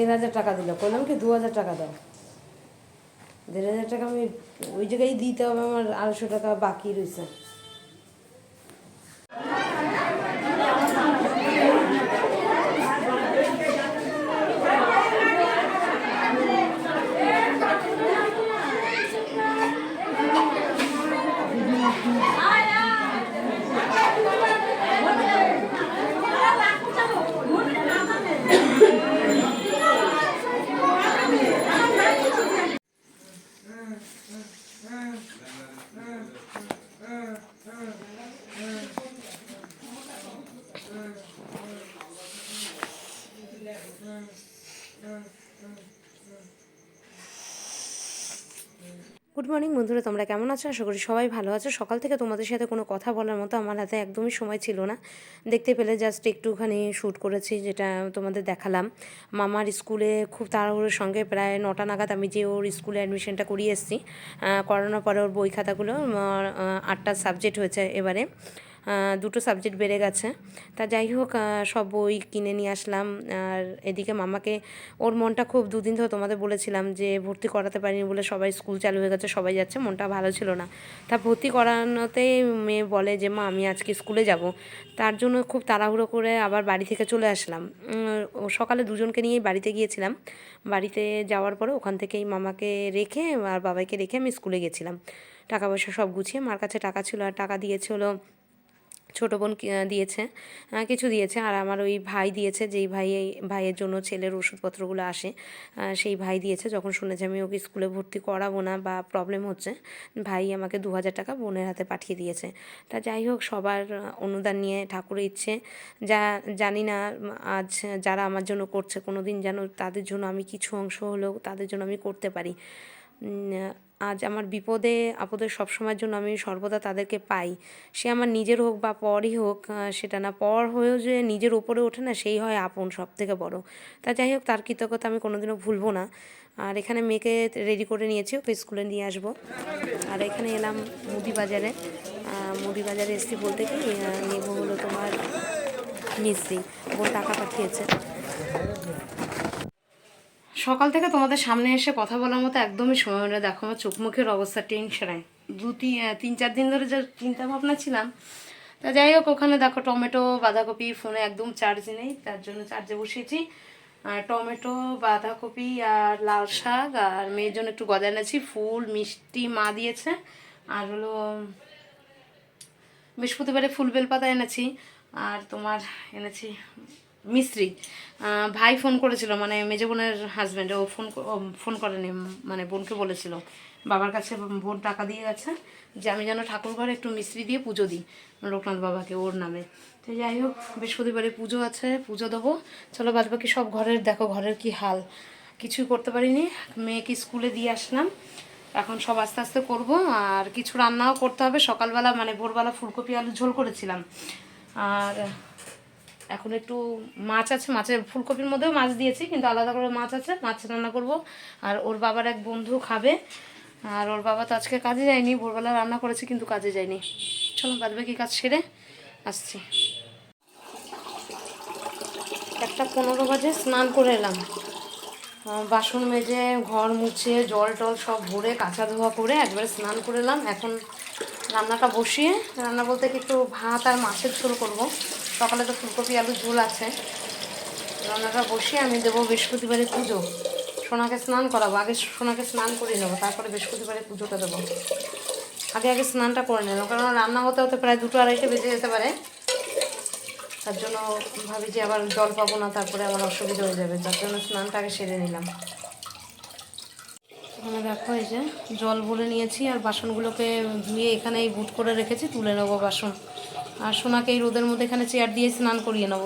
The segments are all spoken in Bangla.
দেড় হাজার টাকা দিল। বললাম কি দু হাজার টাকা দাও। দেড় হাজার টাকা আমি ওই জায়গায় দিতে হবে আমার আড়াইশো টাকা বাকি রয়েছে গুড মর্নিং বন্ধুরা, তোমরা কেমন আছো? আশা করি সবাই ভালো আছো। সকাল থেকে তোমাদের সাথে কোনো কথা বলার মতো আমার হাতে একদমই সময় ছিল না। দেখতে পেলে জাস্ট একটুখানি শ্যুট করেছি, যেটা তোমাদের দেখালাম। মামার স্কুলে খুব তাড়াহুড়োর সঙ্গে প্রায় নটা নাগাদ আমি যে ওর স্কুলে অ্যাডমিশনটা করিয়ে এসেছি। করানোর পরে ওর বই খাতাগুলো আটটা সাবজেক্ট হয়েছে এবারে। দুটো সাবজেক্ট বেড়ে গেছে। তা যাই হোক সব বই কিনে নিয়ে আসলাম। আর এদিকে মামাকে, ওর মনটা খুব দুদিন ধরে তোমাদের বলেছিলাম যে ভর্তি করাতে পারিনি বলে সবাই স্কুল চালু হয়ে গেছে, সবাই যাচ্ছে, মনটা ভালো ছিল না। তা ভর্তি করানোতে মেয়ে বলে যে, মা, আমি আজকে স্কুলে যাব। তার জন্য খুব তাড়াহুড়ো করে আবার বাড়ি থেকে চলে আসলাম। সকালে দুজনকে নিয়েই বাড়িতে গিয়েছিলাম। বাড়িতে যাওয়ার পরে ওখান থেকেই মামাকে রেখে আর বাবাইকে রেখে আমি স্কুলে গেছিলাম। টাকা পয়সা সব গুছিয়ে মার কাছে টাকা ছিল আর টাকা দিয়েছে হলো ছোটো বোন দিয়েছে কিছু দিয়েছে। আর আমার ওই ভাই দিয়েছে, যেই ভাই ভাইয়ের জন্য ছেলের ওষুধপত্রগুলো আসে সেই ভাই দিয়েছে। যখন শুনেছে আমি ওকে স্কুলে ভর্তি করাবো না বা প্রবলেম হচ্ছে, ভাই আমাকে দু হাজার টাকা বোনের হাতে পাঠিয়ে দিয়েছে। তা যাই হোক, সবার অনুদান নিয়ে ঠাকুরের ইচ্ছে। যা, জানি না আজ যারা আমার জন্য করছে কোনো দিন যেন তাদের জন্য আমি কিছু অংশ হলেও তাদের জন্য আমি করতে পারি। আজ আমার বিপদে, আপদে সবসময়ের জন্য আমি সর্বদা তাদেরকে পাই। সে আমার নিজের হোক বা পরই হোক সেটা না, পর হয়েও যে নিজের ওপরে ওঠে না, সেই হয় আপন সব থেকে বড়। তা যাই হোক, তার কৃতজ্ঞতা আমি কোনোদিনও ভুলবো না। আর এখানে মেয়েকে রেডি করে নিয়েছি, ওকে স্কুলে নিয়ে আসব। আর এখানে এলাম মুদি বাজারে। মুদি বাজারে এসছি বলতে কি নেব হলো তোমার মিস্ত্রি বোন টাকা পাঠিয়েছে। সকাল থেকে তোমাদের সামনে এসে কথা বলার মতো একদমই সময় হলো দেখো আমার চোখ মুখের অবস্থা টেনশনায়। দু, তিন তিন, চার দিন ধরে যা চিন্তা ভাবনা ছিলাম। তা যাই হোক, ওখানে দেখো টমেটো, বাঁধাকপি, ফোনে একদম চার্জ নেই, তার জন্য চার্জে বসিয়েছি আর টমেটো, বাঁধাকপি আর লাল শাক আর মেয়ের জন্য একটু গজা এনেছি। ফুল, মিষ্টি মা দিয়েছে। আর হলো, বৃহস্পতিবারে ফুল বেলপাতা এনেছি। আর তোমার এনেছি মিস্ত্রি ভাই ফোন করেছিল মানে মেজো বোনের হাজব্যান্ড ও ফোন ফোন করেনি মানে বোনকে বলেছিল। বাবার কাছে বোন টাকা দিয়ে গেছে, যে আমি যেন ঠাকুর ঘরে একটু মিস্ত্রি দিয়ে পুজো দিই, লোকনাথ বাবাকে ওর নামে। তো যাই হোক, বৃহস্পতিবারে পুজো আছে, পুজো দেবো। চলো বাদ বাকি সব ঘরের, দেখো ঘরের কি হাল। কিছুই করতে পারিনি, মেয়েকে স্কুলে দিয়ে আসলাম। এখন সব আস্তে আস্তে করব, আর কিছু রান্নাও করতে হবে। সকালবেলা মানে ভোরবেলা ফুলকপি আলু ঝোল করেছিলাম। আর এখন একটু মাছ আছে, মাছের ফুলকপির মধ্যেও মাছ দিয়েছি, কিন্তু আলাদা করে মাছ আছে, মাছ রান্না করব। আর ওর বাবার এক বন্ধু খাবে, আর ওর বাবা তো আজকে কাজে যায়নি, ভোরবেলা রান্না করেছে, কিন্তু কাজে যায়নি। চলো বাদ বাকি কাজ সেরে আসছি। একটা পনেরো বাজে স্নান করে এলাম। বাসন মেজে, ঘর মুছে, জল টল সব ভরে, কাঁচা ধোয়া করে একবারে স্নান করে এলাম। এখন রান্নাটা বসিয়ে, রান্না বলতে একটু ভাত আর মাছের ঝোল করব। সকালে তো ফুলকপি, আলুর ঝোল আছে। রান্নাটা বসিয়ে আমি দেবো বৃহস্পতিবারে পুজো। সোনাকে স্নান করাবো, আগে সোনাকে স্নান করে নেব, তারপরে বৃহস্পতিবারে পুজোটা দেবো। আগে আগে স্নানটা করে নেব, কারণ রান্না হতে হতে প্রায় দুটো আড়াইটে বেজে যেতে পারে। তার জন্য ভাবি যে আবার জল পাবো না, তারপরে আমার অসুবিধা হয়ে যাবে, তার জন্য স্নানটা আগে সেরে নিলাম। এখানে দেখো এই যে জল ভরে নিয়েছি, আর বাসনগুলোকে ধুয়ে এখানে এই বুট করে রেখেছি, তুলে নেব বাসন। আর সোনাকে এই রোদের মধ্যে এখানে চেয়ার দিয়ে স্নান করিয়ে নেব।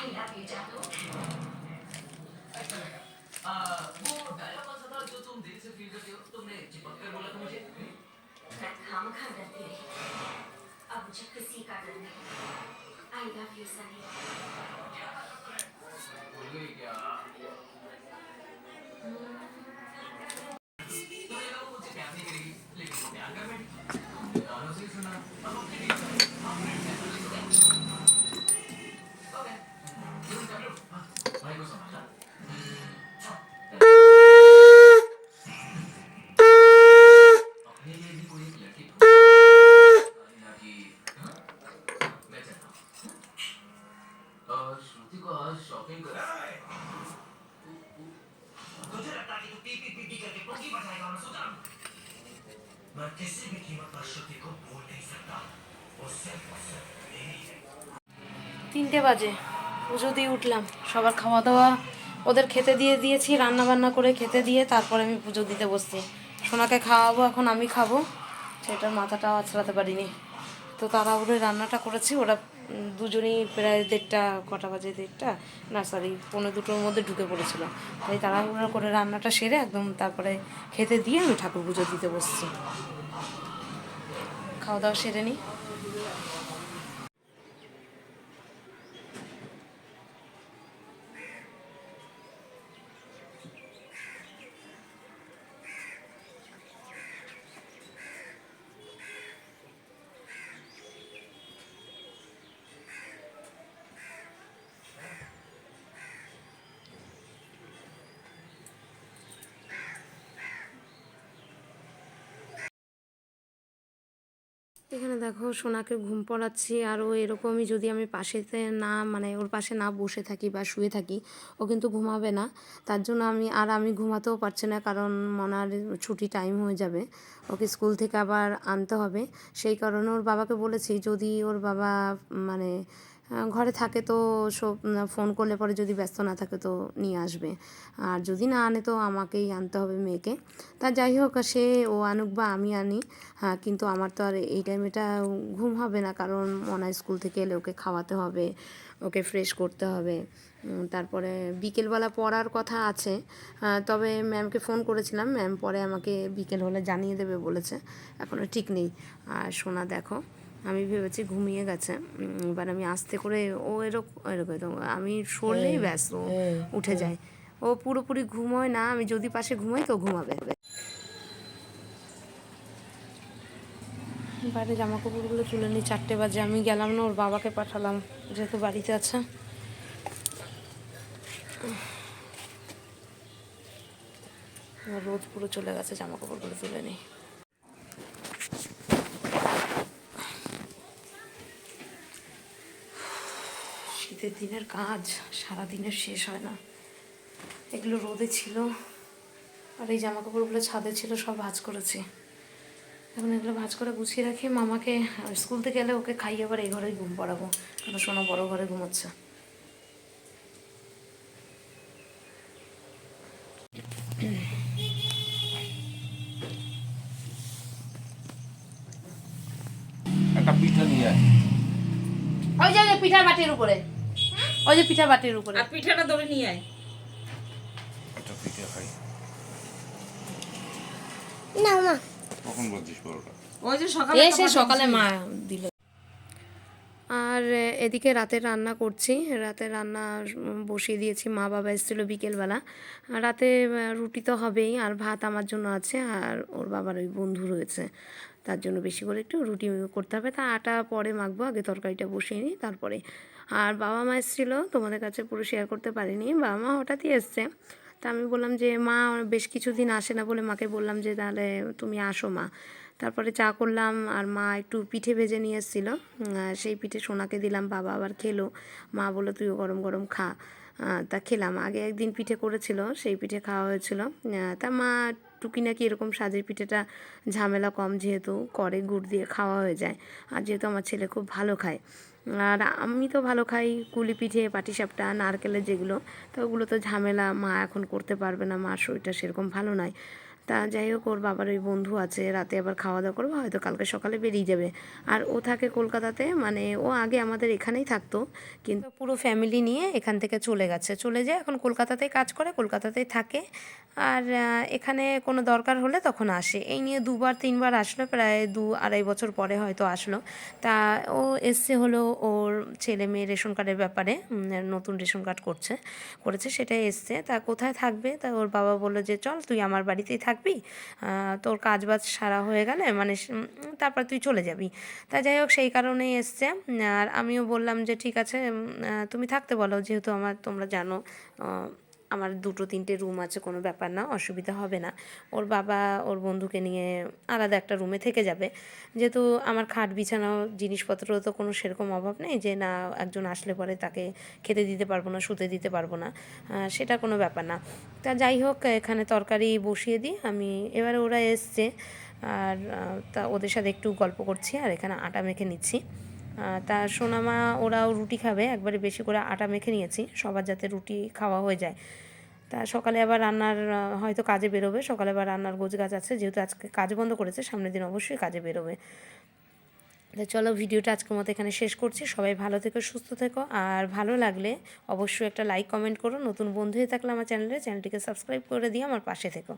I love you, जानू अच्छा बेटा आ, वो डायलॉग कौन सा था जो तुम दिल से फील करती हो तुमने चिपक कर बोला था मुझे हम्म? मैं खाम खा डरती रही अब मुझे किसी का डर नहीं आई लव यू सनी बोल गई क्या तुम्हें लगा वो मुझे प्यार नहीं करेगी लेकिन वो प्यार कर बैठी कानों से ही सुना अब अपने डील हम फ्रेंड्स हैं ओके मुझे लगता है कि तू पी पी पी पी करके पुंगी बचाएगा और सोचा मैं किसी भी कीमत पर श्रुति को भूल नहीं सकता वो सिर्फ और सिर्फ मेरी है তিনটে বাজে পুজো দিয়ে উঠলাম সবার খাওয়া দাওয়া ওদের খেতে দিয়ে দিয়েছি রান্না বান্না করে খেতে দিয়ে তারপরে আমি পুজো দিতে বসছি সোনাকে খাওয়াবো এখন আমি খাবো সেটার মাথাটাও আছড়াতে পারিনি তো তাড়াহুড়ো রান্নাটা করেছি ওরা উম, দুজনেই প্রায় দেড়টা, কটা বাজে দেড়টা না সরি পনেরো দুটোর মধ্যে ঢুকে পড়েছিল। তাই তাড়াহুড়া করে রান্নাটা সেরে একদম তারপরে খেতে দিয়ে আমি ঠাকুর পুজো দিতে বসছি। খাওয়া দাওয়া সেরে নিই এখানে দেখো সোনাকে ঘুম পড়াচ্ছি, আর ও এরকমই যদি আমি পাশেতে না মানে ওর পাশে না বসে থাকি বা শুয়ে থাকি, ও কিন্তু ঘুমাবে না। তার জন্য আমি, আর আমি ঘুমাতেও পারছি না, কারণ মনার ছুটি টাইম হয়ে যাবে। ওকে স্কুল থেকে আবার আনতে হবে। সেই কারণে ওর বাবাকে বলেছি, যদি ওর বাবা মানে ঘরে থাকে তো সব ফোন করলে পরে যদি ব্যস্ত না থাকে তো নিয়ে আসবে। আর যদি না আনে তো আমাকেই আনতে হবে মেয়েকে। তা যাই হোক, সে ও আনুক বা আমি আনি হ্যাঁ কিন্তু আমার তো আর এই টাইমেটা ঘুম হবে না, কারণ মনা স্কুল থেকে এলে ওকে খাওয়াতে হবে, ওকে ফ্রেশ করতে হবে। তারপরে বিকেলবেলা পড়ার কথা আছে তবে ম্যামকে ফোন করেছিলাম ম্যাম পরে আমাকে বিকেল হলে জানিয়ে দেবে বলেছে এখনও ঠিক নেই। আর শোনা দেখো আমি ভেবেছি ঘুমিয়ে গেছে। এবার আমি আস্তে করে ও এরকম এরকম আমি সরলেই ব্যাস ও উঠে যায়। ও পুরোপুরি ঘুমোয় না আমি যদি পাশে ঘুমাই তো ঘুমাবে। বাইরে জামা কাপড়গুলো তুলে নিই চারটে বাজে আমি গেলাম না ওর বাবাকে পাঠালাম যেহেতু বাড়িতে আছে। রোদ পুরো চলে গেছে জামা কাপড়গুলো তুলে নিই। শীতের দিনের কাজ সারা দিনের শেষ হয় না। এগুলো রোদে ছিল। আর এই জামা কাপড়গুলো ছাদে ছিল সব ভাজ করেছি। এখন এগুলো ভাজ করে গুছিয়ে রাখি। মামাকে স্কুল থেকে এলে ওকে খাইয়ে আবার এই ঘরেই ঘুম পড়াবো। কারণ সোনা বড় ঘরে ঘুমোচ্ছে। একটা পিঠা নিয়ে আয়। ওই যে ওই যে পিঠার বাটির উপরে। ওই যে পিঠার বাটির উপরে। আর পিঠাটা ধরে নিয়ে আয়। একটা পিঠা খাই। না মা। কখন বলছিস পরোটা? ওই যে সকালে এসে সকালে মা দিল। আর এদিকে রাতে রান্না করছি। রাতে রান্না বসিয়ে দিয়েছি। মা বাবা এসেছিল বিকেলবেলা। আর রাতে রুটি তো হবেই আর ভাত আমার জন্য আছে আর ওর বাবার ওই বন্ধু রয়েছে। তার জন্য বেশি করে একটু রুটি করতে হবে। তা আটা পরে মাখবো আগে তরকারিটা বসিয়ে নিই তারপরে আর বাবা মা এসেছিল, তোমাদের কাছে পুরো শেয়ার করতে পারিনি। বাবা মা হঠাৎই এসছে। তা আমি বললাম যে, মা বেশ কিছুদিন আসে না বলে মাকে বললাম যে, তাহলে তুমি আসো মা। তারপরে চা করলাম আর মা একটু পিঠে ভেজে নিয়ে এসেছিল। সেই পিঠে সোনাকে দিলাম, বাবা আবার খেলো। মা বলল, তুইও গরম গরম খা। তা খেলাম। আগে একদিন পিঠে করেছিল, সেই পিঠে খাওয়া হয়েছিল। তা মা টুকি নাকি এরকম সাজের পিঠেটা ঝামেলা কম যেহেতু করে, গুড় দিয়ে খাওয়া হয়ে যায়। আর যেহেতু আমার ছেলে খুব ভালো খায়। আর আমি তো ভালো খাই, কুলি পিঠে পাটিসাপটা নারকেলের যেগুলো, তো ওগুলো তো ঝামেলা মা এখন করতে পারবে না, মার শরীরটা সেরকম ভালো নয় তা যাই হোক, ওর বাবার ওই বন্ধু আছে, রাতে আবার খাওয়া দাওয়া করব, হয়তো কালকে সকালে বেরিয়ে যাবে। আর ও থাকে কলকাতাতে মানে ও আগে আমাদের এখানেই থাকতো, কিন্তু পুরো ফ্যামিলি নিয়ে এখান থেকে চলে গেছে। চলে যায় এখন কলকাতাতেই কাজ করে, কলকাতাতেই থাকে। আর এখানে কোনো দরকার হলে তখন আসে। এই নিয়ে দুবার, তিনবার আসলো, প্রায় দু আড়াই বছর পরে হয়তো আসলো। তা ও এসছে হলো ওর ছেলে মেয়ে রেশন কার্ডের ব্যাপারে নতুন রেশন কার্ড করছে, করেছে, সেটাই এসছে। তা কোথায় থাকবে? তা ওর বাবা বলল যে, চল, তুই আমার বাড়িতেই থাকবি আহ, তোর কাজ বাজ সারা হয়ে গেলে মানে তারপর তুই চলে যাবি। তা যাই হোক সেই কারণেই এসছে। আর আমিও বললাম যে ঠিক আছে তুমি থাকতে বলো যেহেতু আমার তোমরা জানো আমার দুটো, তিনটে রুম আছে, কোনো ব্যাপার না, অসুবিধা হবে না। ওর বাবা, ওর বন্ধুকে নিয়ে আলাদা একটা রুমে থেকে যাবে। যেহেতু আমার খাট বিছানাও জিনিসপত্র তো কোনো সেরকম অভাব নেই যে, না, একজন আসলে পরে তাকে খেতে দিতে পারব না, শুতে দিতে পারব না সেটা কোনো ব্যাপার না। তা যাই হোক, এখানে তরকারি বসিয়ে দিই, আমি এবারে ওরা এসছে, আর তা ওদের সাথে একটু গল্প করছি, আর এখানে আটা মেখে নিচ্ছি। তা সোনামা ওরাও রুটি খাবে। একবারে বেশি করে আটা মেখে নিয়েছি। সবার যাতে রুটি খাওয়া হয়ে যায়। তা সকালে আবার রান্নার হয়তো কাজে বেরোবে। সকালে আবার রান্নার গোছ গাছ আছে। যেহেতু আজকে কাজ বন্ধ করেছে, সামনের দিন অবশ্যই কাজে বেরোবে। তা চলো ভিডিওটা আজকের মতো এখানে শেষ করছি। সবাই ভালো থেকো, সুস্থ থেকো। আর ভালো লাগলে অবশ্যই একটা লাইক, কমেন্ট করো। নতুন বন্ধু হয়ে থাকলে আমার চ্যানেলে, চ্যানেলটিকে সাবস্ক্রাইব করে দিয়ে আমার পাশে থেকো।